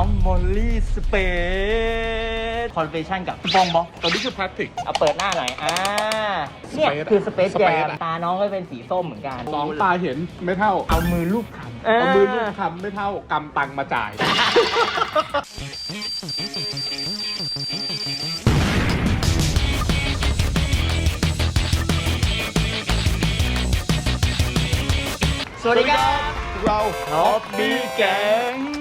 น้องมอลลี่สเปซคอลเลชันกับปองบ็อกตัวนี้คือพลาสติก เอาเปิดหน้าหน่อย อ่า เนี่ย Space อะคือสเปซแจ Space มอะ ตาน้องก็เป็นสีส้มเหมือนกันสองตาเห็นไม่เท่าเอามือลูบคำเอามือลูกคำไม่เท่ากำตังมาจ่าย สวัสดีครับ เราท็อปบี้แกง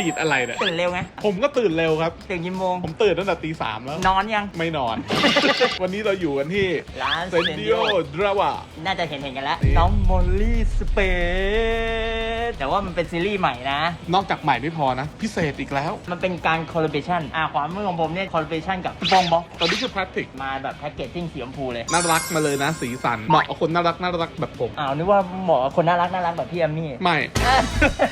ดีดอะไรเนี่ยตื่นเร็วไงผมก็ตื่นเร็วครับ ตื่นกี่โมง ผมตื่นตั้งแต่ตีสามแล้ว นอนยัง ไม่นอน วันนี้เราอยู่กันที่ร้านเซนดิโอดราวาน่าจะเห็นเห็นๆกันแล้วนี่น้องมอลลี่สเปซแต่ว่ามันเป็นซีรีส์ใหม่นะ นอกจากใหม่ไม่พอนะ พิเศษอีกแล้ว มันเป็นการคอลเล t ชันอ่าความมือของผมเนี่ยคอลเล t ชันกับปองบ็อกตัวนี้คือพลาสติกมาแบบแพ็กเกจจิ้งสีชมพูเลย น่ารักมาเลยนะ สีสัน เหมาะกับคนน่ารักน่ารักแบบผมอ้าวนึกว่าหมอคนน่ารักน่ารักแบบพี่แอมมี่ ไม่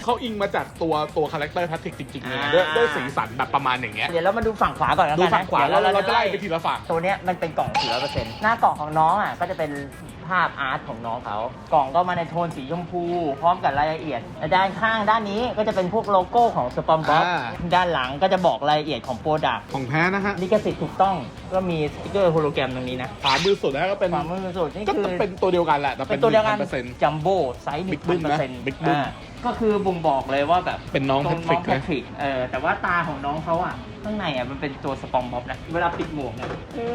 เขาอิงมาจากตัวตัวคาแรคเตอร์พลาสติกจริงๆเลยอ่าด้วยด้วยสีสันแบบประมาณอย่างเงี้ย เดี๋ยวเรามาดูฝั่งขวาก่อนแล้วดูกันนะฝั่งขวาดี๋แล้วยเราจะไล่ไปทีละฝั่ง ตัวเนี้ยมันเป็นกล่องสีร้อยเปอร์เซ็นต์หน้ากล่องของน้องอะก็จะเป็นภาพอาร์ตของน้องเขา กล่องก็มาในโทนสีชมพู พร้อมกับรายละเอียดและด้านข้างด้านนี้ก็จะเป็นพวกโลโก้ของสปอมบ็อกอ่า ด้านหลังก็จะบอกรายละเอียดของโปรดักต์ของแท้นะฮะลิขสิทธิ์ถูกต้องก็มีสติกเกอร์โฮโลแกรมตรงนี้นะขวามือสุดแล้วก็เป็นความมือสุดนี่ก็คือ เป็นตัวเดียวกันแหละแต่เป็เป็นนตัวเดียวกันเปอร์เซ็นต์ จัมโบ้ไซส์หนึ่ Big งพัน Boom เปอนะร์เซ็นต์ Big Boom ก็คือบ่งบอกเลยว่าแบบเป็นน้องตรงน้อง Patrick แพนะทริกเออแต่ว่าตาของน้องเขาอะ ข้างในอะ มันเป็นตัวสปองบ๊อบนะ เวลาปิดหมวกเนี่ยคือ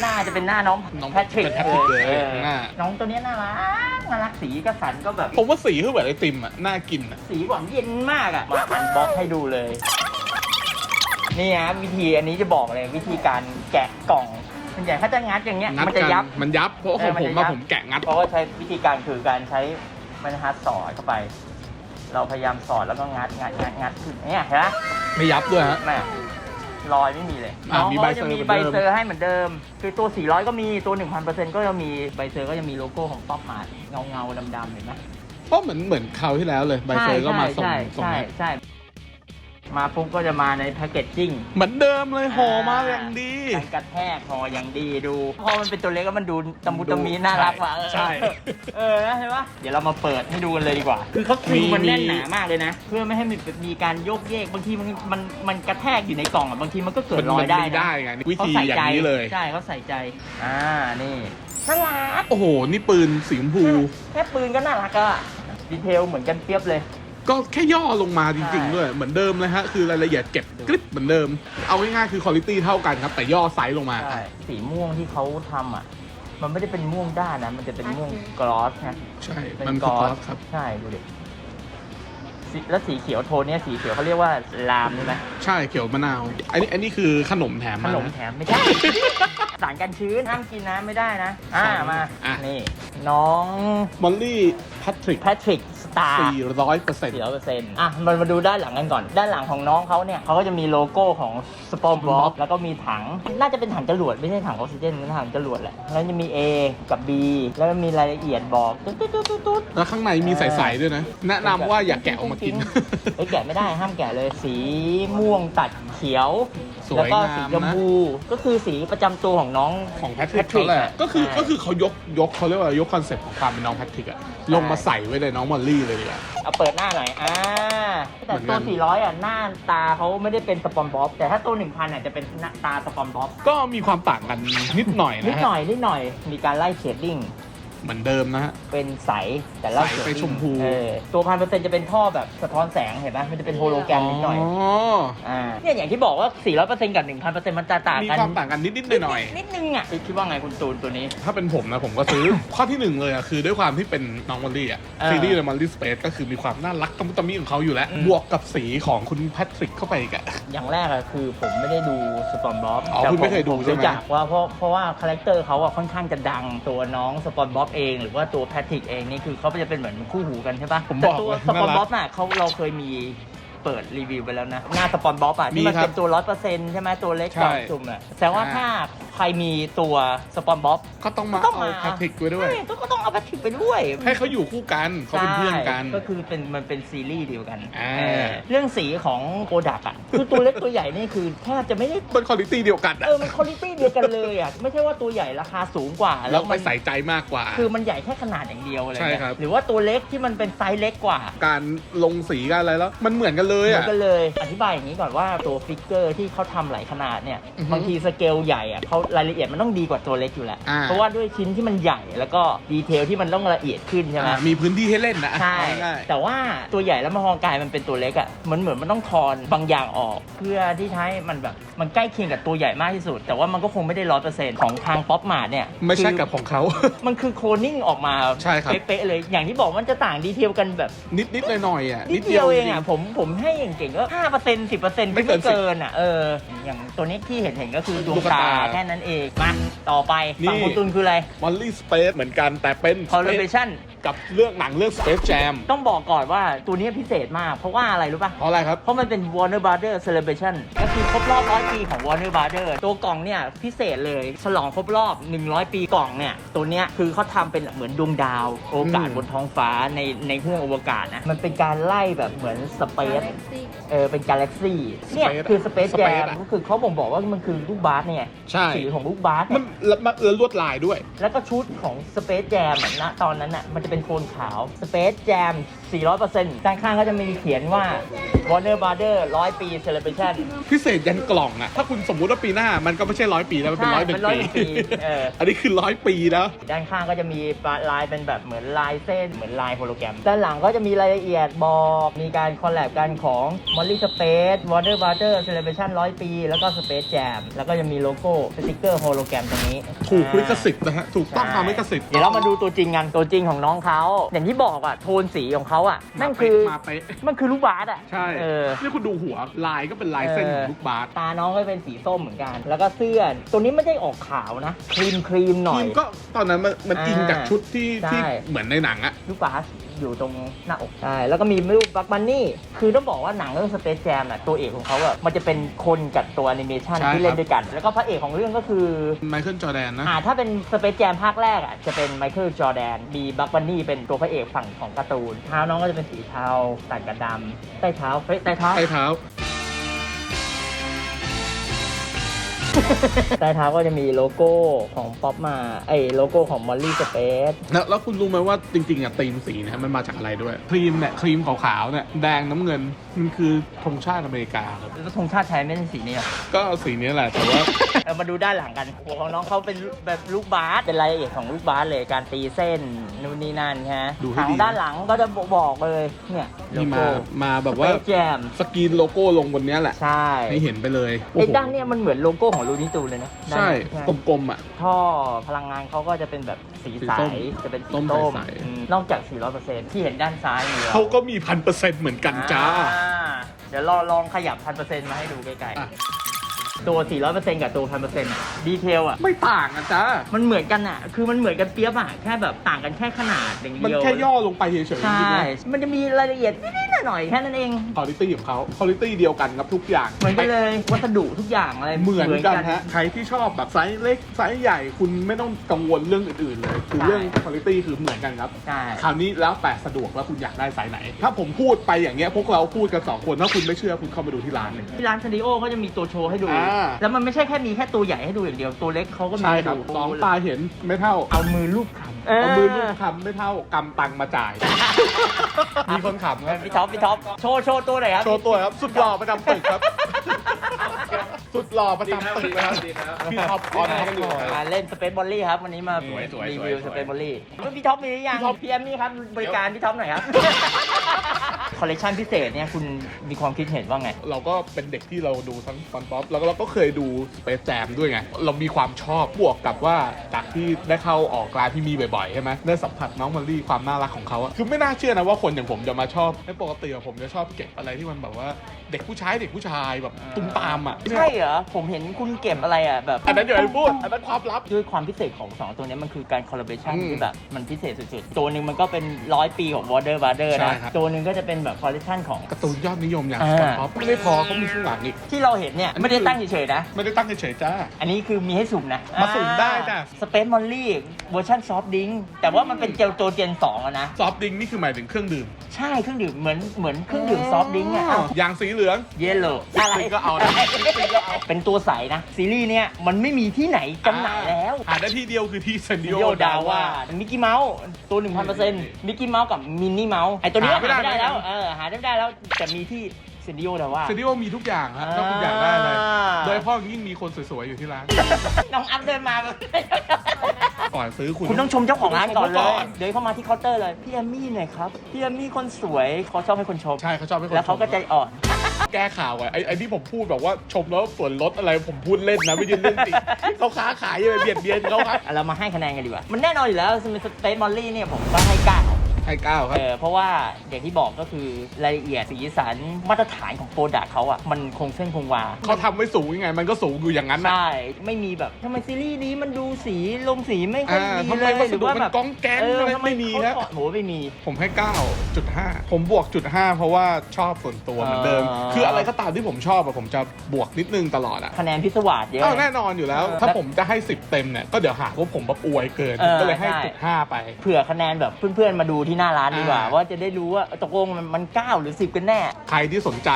หน้าจะเป็นหน้าน้องน้องแพทริกเป็น Patrick เลยออหน้า น้องตัวเนี้ยน่ารักน่ารักสีกระสันก็แบบ ผมว่าสีคือเหมือนไอติมอะน่ากินอะสีหวานเย็นมากอะมาอันบ็อกให้ดูเลย นี่ฮะวิธีอันนี้จะบอกเลยวิธีการแกะกล่องส่วนใหญ่ถ้าจะงัดอย่างเงี้ยงัดมันกัจะยับ มันยับเพราะของเออมันผมจะมายับผมแกะงัด เพราะว่าใช้วิธีการคือการใช้บรรทัดสอดเข้าไป เราพยายามสอดแล้วก็งัดงัดงัดงัดขึ้นเนี่ยเห็นไหมไม่ยับด้วยฮะแม่ รอยไม่มีเลยอะน้องมีเขาใบก็เซอจะร์มีเหมือนใบเดิมเซอร์ให้เหมือนเดิม คือตัว 400 ก็มีตัว 1,000%ก็จะมีใบเซอร์ก็จะมีโลโก้ของป๊อปมาร์ทเงาเงาๆดำๆเห็นไหมเพราะเหมือนเหมือนคราวที่แล้วเลยใบเซอร์ก็มาส่งใช่ส่งใช่ให้ใช่ มาปุ๊บก็จะมาในแพคเกจจิ้ง เหมือนเดิมเลยห่อมาอย่างดี การกระแทกพออย่างดีดูพอมันเป็นตัวเล็กก็มันดูตะมุตะมีน่ารักว่ะเออใช่ เออนะเห็นปะเดี๋ยวเรามาเปิดให้ดูกันเลยดีกว่า คือเขาคือมันมีแน่นหนามากเลยนะ เพื่อไม่ให้มีมีการโยกเยกบางทีมันมันมันกระแทกอยู่ในกล่องอะบางทีมันก็เกิดรอยได้มันมีนะได้ไงวิเขาธีใส่อย่าใจงนี้เลยใช่เขาใส่ใจอ่านี่น่ารักโอ้โหนี่ปืนสีชมพูแค่ปืนก็น่ารักอะดีเทลเหมือนกันเปียบเลย ก็แค่ย่อลงมาจริงใช่ๆด้วยเหมือนเดิมเลยฮะคือรายละเอียดเก็บกริบเหมือนเดิม เอาง่ายๆคือคุณภาพเท่ากันครับ แต่ย่อไซส์ลงมา ใช่สีม่วงที่เขาทำอะ มันไม่ได้เป็นม่วงด้านนะ มันจะเป็นม่วงกลอสนะใช่เป็นมันกคือลกออสสครับ ใช่ดูดิสีแล้วสีเขียวโทนเนี้ยสีเขียวเขาเรียกว่าลามใช่ไหมใช่เขียวมะนาว อันนี้อันนี้คือขนมแถมขมานมนะแถมไม่ใช่สารกันชื้นห้ามกินนะไม่ได้นะ อ่าใช่มาอะ นี่น้องมอลลี่แพทริก แพทริกส ตาร์สี่ร้อยเปอร์เซ็นต์สี่ร้อยเปอร์เซ็นต์อะมันมาดูด้านหลังกันก่อน ด้านหลังของน้องเขาเนี่ยเขาก็จะมีโลโก้ของสปอมบ็อกแล้วก็มีถัง น่าจะเป็นถังจรวด ไม่ใช่ถังออกซิเจนเป็นถังจรวดแหละ แล้วจะมี A กับ B แล้วก็มีรายละเอียดบอกตุ๊ดตุ๊ดตุ๊ดตุ๊ดตุ๊ด แล้วข้างในมีใสๆด้วยนะ แนะนำว่าอย่าแกะออกมากินเอ้ยแกะไม่ได้ห้ามแกะเลยสีม่วงตัดเขียว สวยแล้วก็งามนะสีชมพูก็คือสีประจำตัวของน้อง ของแพทริกเขาแหละอะก็คือใช่ ก็คือเขายกยกเขาเรียกว่ายกคอนเซ็ปต์ของความเป็นน้องแพทริกอะลงมาใส่ไว้ในน้องมอลลี่เลยดีกว่า เอาเปิดหน้าหน่อย อ่า แต่เหมือนกัตัว น 400 อะ หน้าตาเขาไม่ได้เป็นสปอนบ๊อบ แต่ถ้าตัว 1,000อะจะเป็นหน้าตาสปอนบ๊อบ ก็มีความต่างกันนิดหน่อยนิดนะฮะหน่อย นิดหน่อย มีการไล่เชดดิ้ง เหมือนเดิมนะฮะ เป็นใสแต่ไล่ใสเชดไปดิ้งชมพู เออตัวพันเปอร์เซ็นต์จะเป็นท่อแบบสะท้อนแสงเห็นไหมมันจะเป็นโฮโลแกรมนิดหน่อยอ่าเนี่ยอย่างที่บอกว่า 400%กับ 1,000%มันจะต่างมีกันความต่างกันนิดๆหน่อยนิดนึงอะคิดว่าไงคุณตูนตัวนี้ ๆถ้าเป็นผมนะผมก็ซื้อ ข้อที่หนึ่งเลยอะคือด้วยความที่เป็นน้องมอลลี่อะเออซีรีส์ในมอลลี่สเปซก็คือมีความน่ารักตะมุตะมิของเขาอยู่แล้ว อืม บวกกับสีของคุณแพทริกเข้าไปอีกอะ อย่างแรกอะคือผมไม่ได้ดูสปอนบ๊อบอ๋อคุณไม่เคยดูผมใช่ไหม รู้จักว่าเพราะเพราะว่าคาแรคเตอร์เขาอะค่อนข้างจะดังตัวน้องสปอนบ๊อบเอง หรือว่าตัวแพทริกเองนี่คือเขาจะเป็นเหมือนคู่หูกันใช่ปะผมแต่บอกตัวเลยสปอนน่ารัก บ๊อบน่ะเขาเราเคยมี เปิดรีวิวไปแล้วนะ หน้าสปอนบ๊อบอะที่มันมีครับเป็นตัวร้อยเปอร์เซ็นต์ใช่ไหมตัวเล็กใช่กล่องจุ่มอะแต่ว่าอ่าถ้าใครมีตัวสปอนบ๊อบ ก็ต้องมาต้องเอามา แพทริกไว้ด้วย ใช่ก็ต้องเอาแพทริกไปด้วยให้เขาอยู่คู่กันเขาเป็นเพื่อนกัน ใช่ก็คือเป็นมันเป็นซีรีส์เดียวกันอ่า เออเรื่องสีของโปรดักอะคือตัวเล็กตัวใหญ่นี่คือแทบจะไม่ได้ เป็นคุณภาพเดียวกันอะเออ มันคุณภาพเดียวกันเลยอะ ไม่ใช่ว่าตัวใหญ่ราคาสูงกว่าแล้วไปมันใส่ใจมากกว่า คือมันใหญ่แค่ขนาดอย่างเดียวอะไรใช่เงี้ยครับ หรือว่าตัวเล็กที่มันเป็นไซส์เล็กกว่า การลงสีกันอะไรแล้ว มันเหมือนกันเลยเหมืออะนกันเลยอธิบายอย่างนี้ก่อนว่าตัวฟิกเกอร์ที่เขาทำหลายขนาดเนี่ยอือฮึบางทีสเกลใหญ่อะเขารายละเอียดมันต้องดีกว่าตัวเล็กอยู่แล้ว อ่า เพราะว่าด้วยชิ้นที่มันใหญ่แล้วก็ดีเทลที่มันต้องละเอียดขึ้นใช่ไหม อ่ามีพื้นที่ให้เล่นนะใช่ง่ายแต่ว่าตัวใหญ่แล้วมาพอกลายมันเป็นตัวเล็กอะ่ะเหมือนเหมือนมันต้องทอนบางอย่างออก เพื่อที่ใช้มันแบบมันใกล้เคียงกับตัวใหญ่มากที่สุด แต่ว่ามันก็คงไม่ได้ร้อยเปอร์เซ็นต์ของทางป๊อปมาร์ทเนี่ยๆไม่ใช่คือกับของเขา มันคือโคลนิ่งออกมาใช่ครับ เป๊ะๆเลย อย่างที่บอกมันจะต่างดีเทลกันแบบนิดนิดๆหน่อยๆอะนิดเดียวเองอะจริผมผมให้อย่างเก่งก็ห้าเปอร์เซ็นต์สิบเปอร์เซ็นต์ไม่ไม่เกินเกินอะเอออย่างตัวนี้ที่เห็นเห็นก็คือดวงตุ๊กตาตาแค่นั้นเองมาต่อไปนี่ฝั่งคุณตุนคืออะไรมอลลี่สเปซเหมือนกันแต่เป็น Collaboration กับเรื่องหนังเรื่อง Space Jam ต้องบอกก่อนว่าตัวนี้พิเศษมาก เพราะว่าอะไรรู้ป่ะ เพราะอะไรครับ เพราะมันเป็น Warner Brother Celebration ก็คือครบรอบ100ปีของ Warner Brother ตัวกล่องเนี่ยพิเศษเลยฉลองครบรอบ 100 ปีกล่องเนี่ย ตัวเนี้ยคือเขาทำเป็นเหมือนดวงดาว โอกาสอืมบนท้องฟ้าในในห้วงอวกาศนะมันเป็นการไล่แบบเหมือนสเปซเออเป็นกาแล็กซี่เนี่ย Space คือ Space Space Jam อะก็คือเขาบ่งบอกว่ามันคือลูกบาสเนี่ยใช่ สีของลูกบาสมันแล้วมันแล้วลวดลายด้วย แล้วก็ชุดของ Space Jam อะณตอนนั้นอะมันจะเป็นโทนขาว Space Jam 400%ด้านข้างก็จะมีเขียนว่า Warner Brother 100 ปี Celebration พิเศษยันกล่องอะถ้าคุณสมมุติว่าปีหน้ามันก็ไม่ใช่ร้อยปีแล้ว มันเป็นใช่ร้อยหนึ่เป็นงร้อยปีปีเอออันนี้คือร้อยปีแล้ว ด้านข้างก็จะมีลายเป็นแบบเหมือนลายเส้น เหมือนลายโฮโลแกรม ด้านหลังก็จะมีรายละเอียดบอก มีการคอลแลบกันของ Molly Space Warner Brother Celebration 100 ปี แล้วก็ Space Jam แล้วก็จะมีโลโก้สติกเกอร์โฮโลแกรมตรงนี้ ถูกลิขสิทธิ์นะฮะ ถูกต้องตามลิขสิทธิ์ เดี๋ยวเรามาดูตัวจริงกันตัวจริงของน้องเขาอย่างที่บอกอะโทนสีของเขาอะนั่นคือมาเป๊ะมันคือลูกบาสอะใช่เออนี่คุณดูหัวลายก็เป็นลายเส้นของลูกบาสตาน้องก็เป็นสีส้มเหมือนกัน แล้วก็เสื้อตัวนี้ไม่ได้ออกขาวนะครีมครีมหน่อทียมก็ตอนนั้นมันมันอ่าอิงจากชุดที่ใช่ที่เหมือนในหนังอะลูกบาส อยู่ตรงหน้าอกใช่แล้วก็มีรูปบักบันนี่คือต้องบอกว่าหนังเรื่องสเปซแจมน่ะตัวเอกของเขาอะมันจะเป็นคนกับตัวแอนิเมชันใช่ที่เล่นครับ ด้วยกัน แล้วก็พระเอกของเรื่องก็คือ ไมเคิลจอร์แดนนะ อ่าถ้าเป็นสเปซแจมภาคแรกอะจะเป็นไมเคิลจอร์แดนมีบักบันนี่เป็นตัวพระเอกฝั่งของการ์ตูนเท้าน้องก็จะเป็นสีเทาตัดกับดำใต้เท้าเฮ้ยใต้เท้าใต้เท้า ใต้เท้าก็จะมีโลโก้ของป๊อปมาไอยโลโก้ของมอลลี่สเปซแล้วแล้วคุณรู้ไหมว่าจริงๆอะธีมสีเนะมันมาจากอะไรด้วย ครีมเนี่ยครีมขาวๆเนี่ยแดงน้ำเงินมันคือธงชาติอเมริกาครับแล้วธงชาติไทยไม่ใช่สีนี้หรอก็สีนี้แหละแต่ว่าเรามาดูด้านหลังกันหัวของน้องเขาเป็นแบบลูกบาสเป็นรายละเอียดของลูกบาสเลยการตีเส้นนู่นนี่นั่นฮะดูให้ทางดีด้านหลังก็จะบอกเลยเนี่ยโลนี่โก้มามาแบบว่าแจมสกรีนโลโก้ลงบนเนี้ยแหละใช่ให้เห็นไปเลยไอ้ด้านเนี่ยมันเหมือนโลโก้ของลูนิตูนเลยนะด้านใช่เนี่ยกลมๆอะ ท่อพลังงานเขาก็จะเป็นแบบสีสีใสส้มจะเป็นสีส้มส้มใสๆ อืมนอกจาก 400%ที่เห็นด้านซ้ายนี่เขาก็มีพันเปอร์เซ็นต์เหมือนกันจ้า อ่เดี๋ยวเราลองขยับ 1,000%มาให้ดูใกล้อะ ๆ ตัว 400%กับตัว 1,000%ดีเทลอะ ไม่ต่างอะจ้ามันเหมือนกันอะ คือมันเหมือนกันเปียบอะ แค่แบบต่างกันแค่ขนาดอย่างมันเดียวแค่ย่อลงไปเฉยๆจใช่ริงๆนะมันจะมีรายละเอียดนิดๆหน่อยๆแค่นั้นเอง คุณภาพของเขาคุณภาพเดียวกันครับทุกอย่าง เหมือนกันเลยวัสดุทุกอย่างอะไรเหมือนกันฮะ ใครที่ชอบแบบไซส์เล็กไซส์ใหญ่คุณไม่ต้องกังวลเรื่องอื่นๆเลย คือเรื่องคุณภาพคือเหมือนกันครับ ใช่ คราวนี้แล้วแต่สะดวกแล้วคุณอยากได้ไซส์ไหน ถ้าผมพูดไปอย่างเงี้ยพวกเราพูดกันสองคน ถ้าคุณไม่เชื่อคุณเข้ามาดูที่ร้านเลย ที่ร้านซาริโอก็จะมีตัวโชว์ให้ดู อ่าแล้วมันไม่ใช่แค่มีแค่ตัวใหญ่ให้ดูอย่างเดียว ตัวเล็กเขาก็มีใช่ให้ครับดูสองตาเห็นไม่เท่าเอามือลูบคำเอามือลูกคำไม่เท่ากำตังมาจ่าย มีคนขำครับพี่ท็อปพี่ท็อปโชว์โชว์ตัวหน่อยครับ โชว์ตัวครับ สุดหล่อประจำตึกครับ สุดหล่อประจำตึกนะครับพี่ท็อปออนท็อปอยู่มาเล่นสเปซบอลลี่ครับ วันนี้มาสวยสวยรีสวยวิวสสวยเปซบอลลี่พี่ท็อปมีหรือยังพี่ท็อปพี่แอมมี่ครับบริการพี่ท็อปหน่อยครับ คอลเลกชันพิเศษเนี่ยคุณมีความคิดเห็นว่าไง เราก็เป็นเด็กที่เราดูทั้งฟอนป๊อปแล้วก็เราก็เคยดูสเปซแจมด้วยไง เรามีความชอบบวกกับว่าจากที่ได้เข้าออกร้านที่มีบ่อยๆใช่ไหมได้สัมผัสน้องมอลลี่ความน่ารักของเขาอะคือไม่น่าเชื่อนะว่าคนอย่างผมจะมาชอบในปกติอะผมจะชอบเก็บอะไรที่มันแบบว่าเด็กผู้ชายเด็กผู้ชายแบบตุ้มตามอะใช่เหรอผมเห็นคุณเก็บอะไรอะแบบอันนั้นอย่าไปพูดอันนั้นความลับด้วยความพิเศษของสองตัวเนี้ยมันคือการคอลลาเบชันอืมที่แบบมันพิเศษสุดๆตัวหนึ่งมันก็เป็นร้อยปีของ Water Brother ใช่นะครับตัวหนึ่งก็จะเป็นแบบแบบคอลเลคชันของ การ์ตูนยอดนิยมอย่างอ่า สปอนป๊อปไม่ได้พอเขามีข้างหลังอีก ที่เราเห็นเนี่ยไม่ได้ตั้งเฉยๆนะ ไม่ได้ตั้งเฉยๆจ้า อันนี้คือมีให้สุ่มนะมาสุ่มได้จ้ะ สเปซมอลลี่เวอร์ชันซอฟต์ดิงแต่ว่ามันเป็นเจลโจเจน2อะนะ ซอฟต์ดริงก์นี่คือหมายถึงเครื่องดื่มใช่เครื่องดื่มเหมือนเหมือนเครื่องดื่มซอฟต์ดิงอะอย่างสีเหลือง เยลโล่อะไรก็เอานะ เป็นตัวใสนะ ซีรีส์เนี่ยมันไม่มีที่ไหนจำหน่ายแล้ว หาได้ที่เดียวคือที่เซนดิดิโอโอดาดาว่าว่า มิกกี้เมาส์ตัว 1,000%มิกกี้เมาส์กับมินนี่เมาส์ไอตัวนี้หาหาไม่ได้ไม่ได้แล้วเหมือนกันเออหาไม่ได้แล้วแต่มีที่เซนดิโอดาว่าเซนดิโอมีทุกอย่างฮะถ้าคุณอยากได้เลยโดยเฉพาะยิ่งมีคนสวยๆอยู่ที่ร้าน น้องอัพเดินมา ก่อนซื้อคุณ คุณต้องชมเจ้าของร้านก่อนเลต้งชมยขาเดินเข้ามาที่เคาน์เตอร์เลยพี่แอมมี่หน่อยครับพี่แอมมี่คนสวยเขาชอบให้คนชม ใช่เขาชอบให้คนแล้วเขาก็ใจอ่อน แก้ข่าวไว้ไอ้ไอ้ที่ผมพูดแบบว่าชมแล้วส่วนลดอะไรผมพูดเล่นนะไม่ใช่เรื่องจริงเขาค้าขายยังไงเบียดเบียนเขาครับ เรามาให้คะแนนกันดีกว่า มันแน่นอนอยู่แล้วสมิธสเปซมอลลี่เนี่ยผมก็ให้เก้า ให้เก้าครับ เออเพราะว่าอย่างที่บอกก็คือรายละเอียดสีสันมาตรฐานของโปรดักต์เขาอะมันคงเส้นคงวา เขาทำไว้สูงยังไง มันก็สูงอยู่อย่างนั้นนะใช่ ไม่มีแบบทำไมซีรีส์นี้มันดูสีลงสีไม่ค่อยอ่าดีทำเลไมยวัสดุหรือว่ามันแบบก้องแก๊งเอออะไรทำไมไม่มีเขานะถอดโหไม่มี ผมให้ 9.5 ผมบวกจุด5เพราะว่าชอบส่วนตัวเหมือนเดิม อ่า คืออะไรก็ตามที่ผมชอบอะผมจะบวกนิดนึงตลอดอะคะแนนพิศวาสเยอะ อ้าวแน่นอนอยู่แล้ว เออถ้าผมจะให้ 10 เต็มเนี่ยก็เดี๋ยวหาว่าผมแบบอวยเกินเออก็เลยให้ใช่ จุดห้าไป เผื่อคะแนนแบบเพื่อนๆมาดูที่หน้าร้านดีกว่าอ่า ว่าจะได้รู้ว่าตกลงมันมันเก้าหรือสิบกันแน่ใครที่สนใจ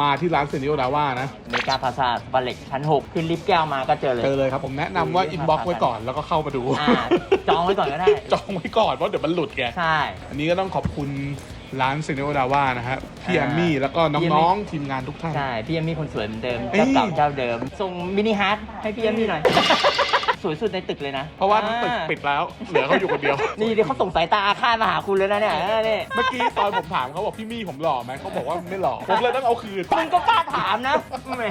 มาที่ร้านเซนิโอดาว่านะ เมกาพาซาสปาเล็กชั้น6ขึ้นลิฟต์แก้วมาก็เจอเลย เจอเลยครับผมแนะนำว่าอินบ็อกไว้ก่อนแล้วก็เข้ามาดูอ่าจองไว้ก่อนก็ได้ จองไว้ก่อนเพราะเดี๋ยวมันหลุดแกใช่ อันนี้ก็ต้องขอบคุณร้านเซนิโอดาว่านะฮะพี่แออ่ามมี่แล้วก็พี่แอมมี่น้องๆทีมงานทุกท่าน ใช่ พี่เอมมี่คนสวยเหมือนเดิมเอ้ยเจ้าเก่าเจ้าเดิม ส่งมินิฮาร์ดให้พี่เอมมี่หน่อยส วยสุดในตึกเลยนะเพราะว่าทั้งตึกอ่ปิดแล้ว เหลือเขาอยู่คนเดียว นี่เดี๋ยวเขาส่งสายตาอาฆาตมาหาคุณเลยนะเนี่ยเออนี่เมื่อกี้ตอนผมถามเขาบอกพี่มี่ผมหล่อไหมเขาบอกว่าไม่หล่อผมเลยต้องเอาคืน มึงก็กล้าถามนะแหม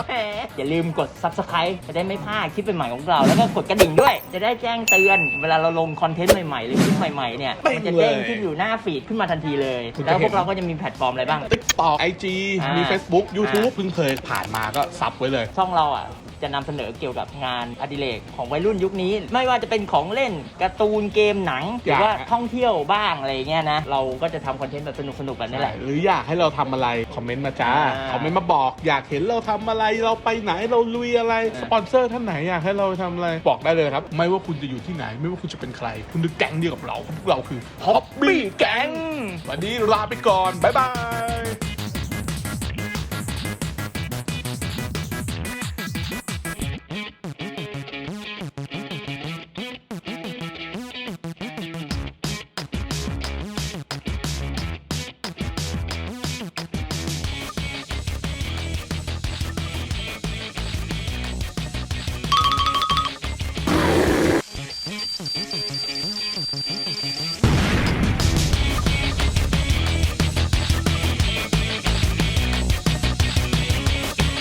อย่าลืมกด subscribe จะได้ไม่พลาดคลิปใหม่ๆของเรา แล้วก็กดกระดิ่งด้วย จะได้แจ้งเตือน เวลาเราลงคอนเทนต์ใหม่ๆหรือคลิปใหม่ๆเนี่ยมันจะเด้งขึ้นอยู่หน้าฟีดขึ้นมาทันทีเลยคุณจะแล้วเห็พวนกเราก็จะมีแพลตฟอร์มอะไรบ้าง ติ๊กต็อกไอจีอ่ามีมี Facebook YouTube เพิ่งเคยผ่านมาก็ซับไว้เลย ช่องเราอะ จะนำเสนอเกี่ยวกับงานอดิเรกของวัยรุ่นยุคนี้ ไม่ว่าจะเป็นของเล่นการ์ตูนเกมหนังหรือว่าอยากท่องเที่ยวบ้างอะไรเงี้ยนะเราก็จะทำคอนเทนต์แบบสนุกๆแบบนี้แหละ หรืออยากให้เราทำอะไรคอมเมนต์มาจ้าอ่าคอมเมนต์มาบอกอยากเห็นเราทำอะไรเราไปไหนเราลุยอะไรอ่าสปอนเซอร์ท่านไหนอยากให้เราทำอะไรบอกได้เลยครับ ไม่ว่าคุณจะอยู่ที่ไหน ไม่ว่าคุณจะเป็นใคร คุณคือแก๊งเดียวกับเราพวกเราคือ Hobby Gang วันนี้ลาไปก่อนบ๊ายบาย